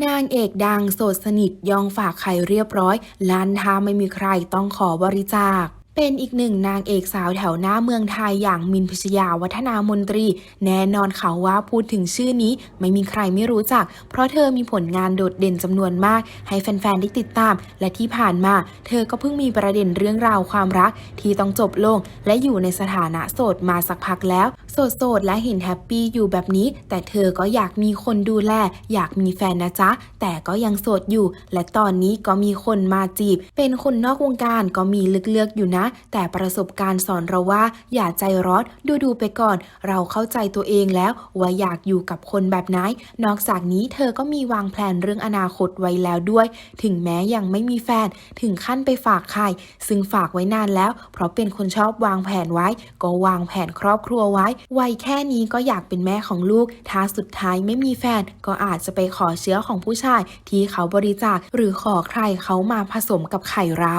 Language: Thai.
นางเอกดังโสดสนิทยองฝากไข่เรียบร้อยล้านท้าไม่มีใครต้องขอบริจาค เป็นอีกหนึ่งนางเอกสาวแถวหน้าเมืองไทยอย่างมินพิชยาวัฒนามนตรี แน่นอนเขาว่าพูดถึงชื่อนี้ไม่มีใครไม่รู้จัก เพราะเธอมีผลงานโดดเด่นจำนวนมาก ให้แฟน ๆ ได้ติดตาม และที่ผ่านมา เธอก็เพิ่งมีประเด็นเรื่องราวความรัก ที่ต้องจบลง และอยู่ในสถานะโสดมาสักพักแล้ว โสด ๆ และเห็นแฮปปี้อยู่แบบนี้ แต่เธอก็อยากมีคนดูแล อยากมีแฟนนะจ๊ะแต่ก็ยังโสดอยู่ และตอนนี้ก็มีคนมาจีบ เป็นคนนอกวงการก็มีเลือกๆอยู่นะแต่ประสบการณ์สอนเราว่า อย่าใจร้อนดูดูไปก่อน เราเข้าใจตัวเองแล้วว่าอยากอยู่กับคนแบบไหน นอกจากนี้เธอก็มีวางแผนเรื่องอนาคตไว้แล้วด้วย ถึงแม้ยังไม่มีแฟนถึงขั้นไปฝากใครซึ่งฝากไว้นานแล้ว เพราะเป็นคนชอบวางแผนไว้ ก็วางแผนครอบครัวไว้วัยแค่นี้ก็อยากเป็นแม่ของลูก ถ้าสุดท้ายไม่มีแฟนก็อาจจะไปขอเชื้อของผู้ชายที่เขาบริจาคหรือขอใครเขามาผสมกับไข่เรา